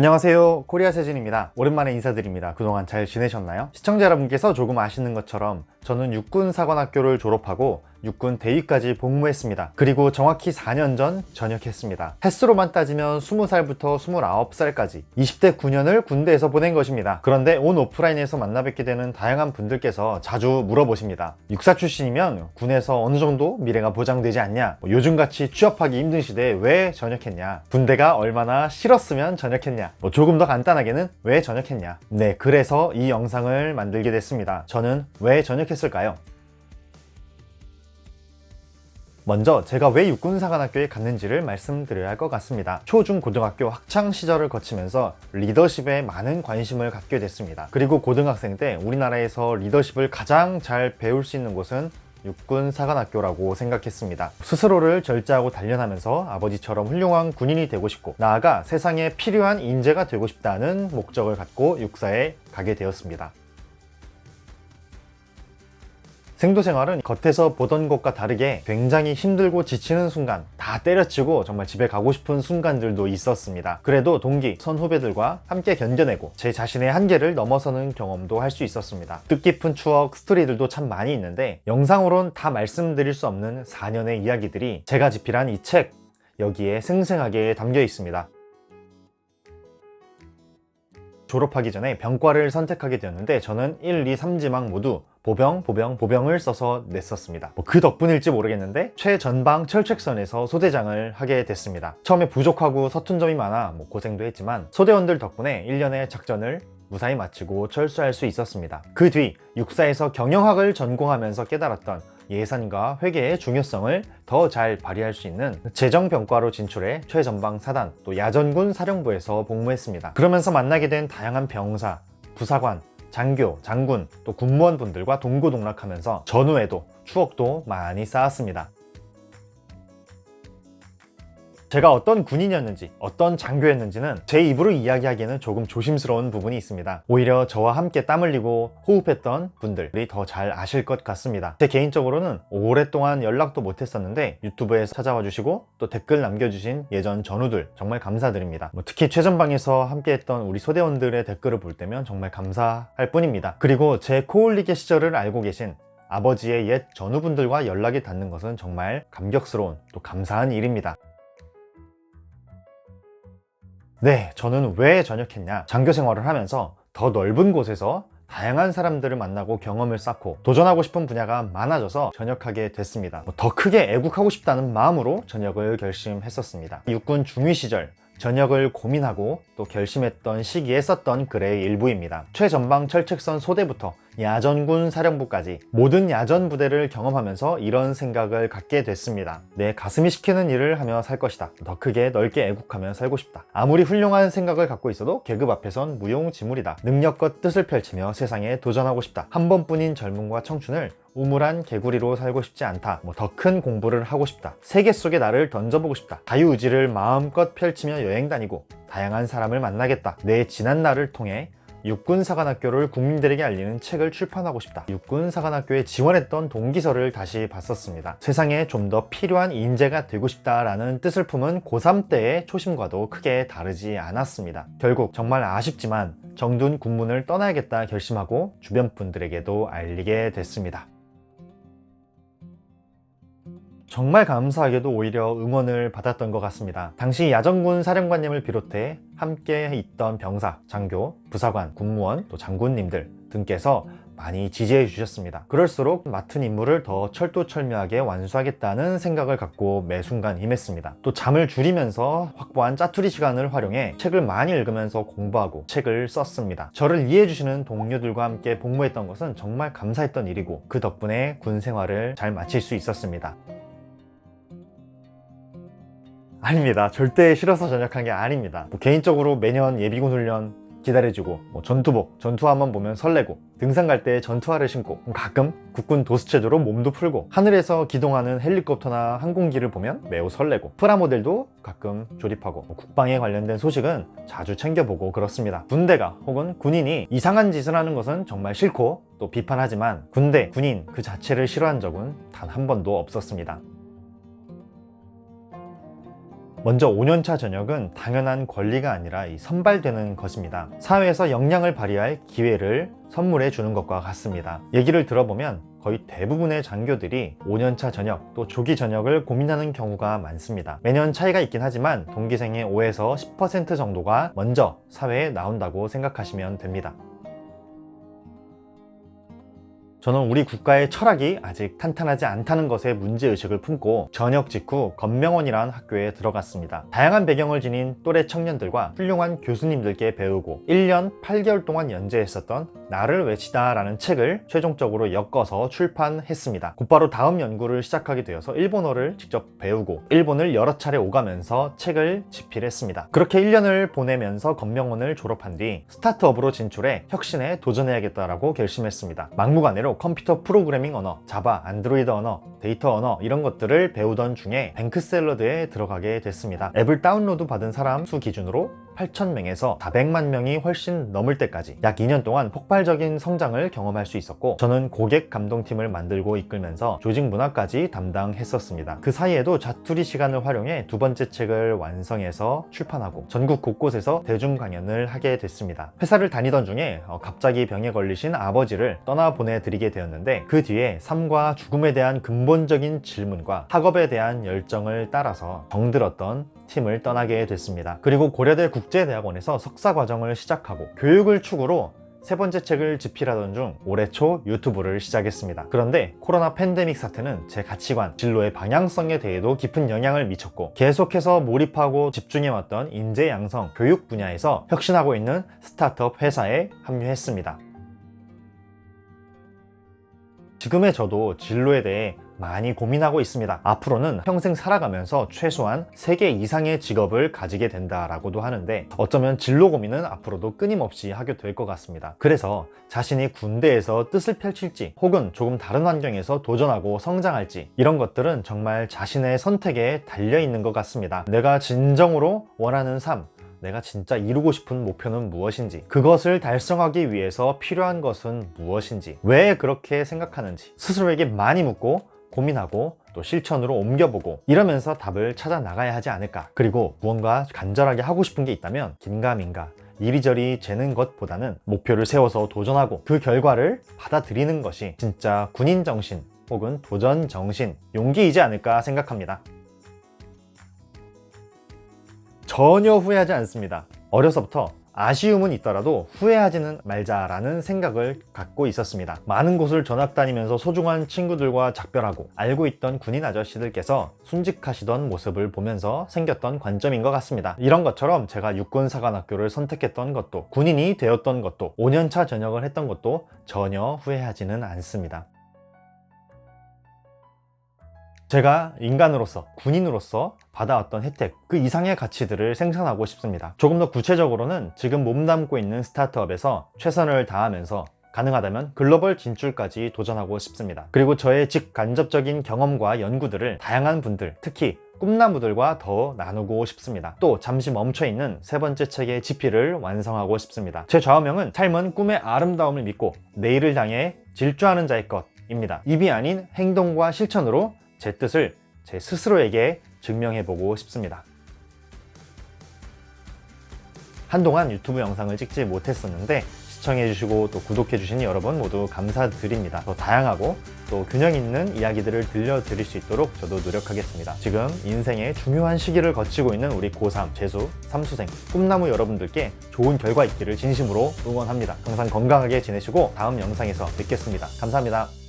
안녕하세요. 코리아 세진입니다. 오랜만에 인사드립니다. 그동안 잘 지내셨나요? 시청자 여러분께서 조금 아시는 것처럼 저는 육군사관학교를 졸업하고 육군 대위까지 복무했습니다. 그리고 정확히 4년 전 전역했습니다. 횟수로만 따지면 20살부터 29살까지 20대 9년을 군대에서 보낸 것입니다. 그런데 온 오프라인에서 만나 뵙게 되는 다양한 분들께서 자주 물어보십니다. 육사 출신이면 군에서 어느 정도 미래가 보장되지 않냐? 뭐 요즘같이 취업하기 힘든 시대에 왜 전역했냐? 군대가 얼마나 싫었으면 전역했냐? 뭐 조금 더 간단하게는 왜 전역했냐? 네 그래서 이 영상을 만들게 됐습니다. 저는 왜 전역했을까요? 먼저 제가 왜 육군사관학교에 갔는지를 말씀드려야 할 것 같습니다. 초 중 고등학교 학창 시절을 거치면서 리더십에 많은 관심을 갖게 됐습니다. 그리고 고등학생 때 우리나라에서 리더십을 가장 잘 배울 수 있는 곳은 육군 사관학교라고 생각했습니다. 스스로를 절제하고 단련하면서 아버지처럼 훌륭한 군인이 되고 싶고 나아가 세상에 필요한 인재가 되고 싶다는 목적을 갖고 육사에 가게 되었습니다. 생도 생활은 겉에서 보던 것과 다르게 굉장히 힘들고 지치는 순간 다 때려치고 정말 집에 가고 싶은 순간들도 있었습니다. 그래도 동기, 선후배들과 함께 견뎌내고 제 자신의 한계를 넘어서는 경험도 할 수 있었습니다. 뜻깊은 추억, 스토리들도 참 많이 있는데 영상으론 다 말씀드릴 수 없는 4년의 이야기들이 제가 집필한 이 책 여기에 생생하게 담겨 있습니다. 졸업하기 전에 병과를 선택하게 되었는데 저는 1, 2, 3지망 모두 보병, 보병, 보병을 써서 냈었습니다. 뭐 그 덕분일지 모르겠는데 최전방 철책선에서 소대장을 하게 됐습니다. 처음에 부족하고 서툰 점이 많아 뭐 고생도 했지만 소대원들 덕분에 1년의 작전을 무사히 마치고 철수할 수 있었습니다. 그 뒤 육사에서 경영학을 전공하면서 깨달았던 예산과 회계의 중요성을 더 잘 발휘할 수 있는 재정병과로 진출해 최전방 사단 또 야전군 사령부에서 복무했습니다. 그러면서 만나게 된 다양한 병사, 부사관, 장교, 장군 또 군무원분들과 동고동락하면서 전후에도 추억도 많이 쌓았습니다. 제가 어떤 군인이었는지, 어떤 장교였는지는 제 입으로 이야기하기에는 조금 조심스러운 부분이 있습니다. 오히려 저와 함께 땀 흘리고 호흡했던 분들이 더 잘 아실 것 같습니다. 제 개인적으로는 오랫동안 연락도 못했었는데 유튜브에 찾아와 주시고 또 댓글 남겨주신 예전 전우들 정말 감사드립니다. 뭐 특히 최전방에서 함께했던 우리 소대원들의 댓글을 볼 때면 정말 감사할 뿐입니다. 그리고 제 코올리게 시절을 알고 계신 아버지의 옛 전우분들과 연락이 닿는 것은 정말 감격스러운 또 감사한 일입니다. 네, 저는 왜 전역했냐? 장교 생활을 하면서 더 넓은 곳에서 다양한 사람들을 만나고 경험을 쌓고 도전하고 싶은 분야가 많아져서 전역하게 됐습니다. 뭐 더 크게 애국하고 싶다는 마음으로 전역을 결심했었습니다. 육군 중위 시절 전역을 고민하고 또 결심했던 시기에 썼던 글의 일부입니다. 최전방 철책선 소대부터 야전군 사령부까지 모든 야전 부대를 경험하면서 이런 생각을 갖게 됐습니다. 내 가슴이 시키는 일을 하며 살 것이다. 더 크게 넓게 애국하며 살고 싶다. 아무리 훌륭한 생각을 갖고 있어도 계급 앞에선 무용지물이다. 능력과 뜻을 펼치며 세상에 도전하고 싶다. 한 번뿐인 젊음과 청춘을 우물한 개구리로 살고 싶지 않다. 뭐 더 큰 공부를 하고 싶다. 세계 속에 나를 던져보고 싶다. 자유의지를 마음껏 펼치며 여행 다니고 다양한 사람을 만나겠다. 내 지난 날을 통해 육군사관학교를 국민들에게 알리는 책을 출판하고 싶다. 육군사관학교에 지원했던 동기서를 다시 봤었습니다. 세상에 좀 더 필요한 인재가 되고 싶다라는 뜻을 품은 고3 때의 초심과도 크게 다르지 않았습니다. 결국 정말 아쉽지만 정둔 군문을 떠나야겠다 결심하고 주변 분들에게도 알리게 됐습니다. 정말 감사하게도 오히려 응원을 받았던 것 같습니다. 당시 야전군 사령관님을 비롯해 함께 있던 병사, 장교, 부사관, 군무원, 또 장군님들 등께서 많이 지지해 주셨습니다. 그럴수록 맡은 임무를 더 철두철미하게 완수하겠다는 생각을 갖고 매 순간 임했습니다. 또 잠을 줄이면서 확보한 짜투리 시간을 활용해 책을 많이 읽으면서 공부하고 책을 썼습니다. 저를 이해해 주시는 동료들과 함께 복무했던 것은 정말 감사했던 일이고 그 덕분에 군 생활을 잘 마칠 수 있었습니다. 아닙니다. 절대 싫어서 전역한 게 아닙니다. 뭐 개인적으로 매년 예비군 훈련 기다려주고 뭐 전투복, 전투화만 보면 설레고 등산 갈 때 전투화를 신고 가끔 국군 도수체조로 몸도 풀고 하늘에서 기동하는 헬리콥터나 항공기를 보면 매우 설레고 프라모델도 가끔 조립하고 뭐 국방에 관련된 소식은 자주 챙겨보고 그렇습니다. 군대가 혹은 군인이 이상한 짓을 하는 것은 정말 싫고 또 비판하지만 군대, 군인 그 자체를 싫어한 적은 단 한 번도 없었습니다. 먼저 5년차 전역은 당연한 권리가 아니라 이 선발되는 것입니다. 사회에서 역량을 발휘할 기회를 선물해 주는 것과 같습니다. 얘기를 들어보면 거의 대부분의 장교들이 5년차 전역 또 조기 전역을 고민하는 경우가 많습니다. 매년 차이가 있긴 하지만 동기생의 5에서 10% 정도가 먼저 사회에 나온다고 생각하시면 됩니다. 저는 우리 국가의 철학이 아직 탄탄하지 않다는 것에 문제의식을 품고 전역 직후 건명원이라는 학교에 들어갔습니다. 다양한 배경을 지닌 또래 청년들과 훌륭한 교수님들께 배우고 1년 8개월 동안 연재했었던 나를 외치다 라는 책을 최종적으로 엮어서 출판했습니다. 곧바로 다음 연구를 시작하게 되어서 일본어를 직접 배우고 일본을 여러 차례 오가면서 책을 집필했습니다. 그렇게 1년을 보내면서 건명원을 졸업한 뒤 스타트업으로 진출해 혁신에 도전해야겠다라고 결심했습니다. 막무가내로 컴퓨터 프로그래밍 언어, 자바, 안드로이드 언어, 데이터 언어 이런 것들을 배우던 중에 뱅크샐러드에 들어가게 됐습니다. 앱을 다운로드 받은 사람 수 기준으로 8,000명에서 400만 명이 훨씬 넘을 때까지 약 2년 동안 폭발적인 성장을 경험할 수 있었고 저는 고객 감동팀을 만들고 이끌면서 조직 문화까지 담당했었습니다. 그 사이에도 자투리 시간을 활용해 두 번째 책을 완성해서 출판하고 전국 곳곳에서 대중 강연을 하게 됐습니다. 회사를 다니던 중에 어, 갑자기 병에 걸리신 아버지를 떠나 보내드리 게 되었는데 그 뒤에 삶과 죽음에 대한 근본적인 질문과 학업에 대한 열정을 따라서 정들었던 팀을 떠나게 됐습니다. 그리고 고려대 국제대학원에서 석사 과정을 시작하고 교육을 축으로 세 번째 책을 집필하던 중 올해 초 유튜브를 시작했습니다. 그런데 코로나 팬데믹 사태는 제 가치관, 진로의 방향성에 대해도 깊은 영향을 미쳤고 계속해서 몰입하고 집중해왔던 인재 양성, 교육 분야에서 혁신하고 있는 스타트업 회사에 합류했습니다. 지금의 저도 진로에 대해 많이 고민하고 있습니다. 앞으로는 평생 살아가면서 최소한 3개 이상의 직업을 가지게 된다라고도 하는데 어쩌면 진로 고민은 앞으로도 끊임없이 하게 될 것 같습니다. 그래서 자신이 군대에서 뜻을 펼칠지 혹은 조금 다른 환경에서 도전하고 성장할지 이런 것들은 정말 자신의 선택에 달려 있는 것 같습니다. 내가 진정으로 원하는 삶, 내가 진짜 이루고 싶은 목표는 무엇인지, 그것을 달성하기 위해서 필요한 것은 무엇인지, 왜 그렇게 생각하는지 스스로에게 많이 묻고 고민하고 또 실천으로 옮겨보고 이러면서 답을 찾아 나가야 하지 않을까. 그리고 무언가 간절하게 하고 싶은 게 있다면 긴가민가 이리저리 재는 것보다는 목표를 세워서 도전하고 그 결과를 받아들이는 것이 진짜 군인 정신 혹은 도전 정신, 용기이지 않을까 생각합니다. 전혀 후회하지 않습니다. 어려서부터 아쉬움은 있더라도 후회하지는 말자라는 생각을 갖고 있었습니다. 많은 곳을 전학 다니면서 소중한 친구들과 작별하고 알고 있던 군인 아저씨들께서 순직하시던 모습을 보면서 생겼던 관점인 것 같습니다. 이런 것처럼 제가 육군사관학교를 선택했던 것도 군인이 되었던 것도 5년차 전역을 했던 것도 전혀 후회하지는 않습니다. 제가 인간으로서, 군인으로서 받아왔던 혜택, 그 이상의 가치들을 생산하고 싶습니다. 조금 더 구체적으로는 지금 몸담고 있는 스타트업에서 최선을 다하면서 가능하다면 글로벌 진출까지 도전하고 싶습니다. 그리고 저의 직간접적인 경험과 연구들을 다양한 분들, 특히 꿈나무들과 더 나누고 싶습니다. 또 잠시 멈춰 있는 세 번째 책의 집필을 완성하고 싶습니다. 제 좌우명은 삶은 꿈의 아름다움을 믿고 내일을 향해 질주하는 자의 것 입니다. 입이 아닌 행동과 실천으로 제 뜻을 제 스스로에게 증명해보고 싶습니다. 한동안 유튜브 영상을 찍지 못했었는데 시청해주시고 또 구독해주신 여러분 모두 감사드립니다. 더 다양하고 또 균형 있는 이야기들을 들려드릴 수 있도록 저도 노력하겠습니다. 지금 인생의 중요한 시기를 거치고 있는 우리 고3, 재수, 삼수생, 꿈나무 여러분들께 좋은 결과 있기를 진심으로 응원합니다. 항상 건강하게 지내시고 다음 영상에서 뵙겠습니다. 감사합니다.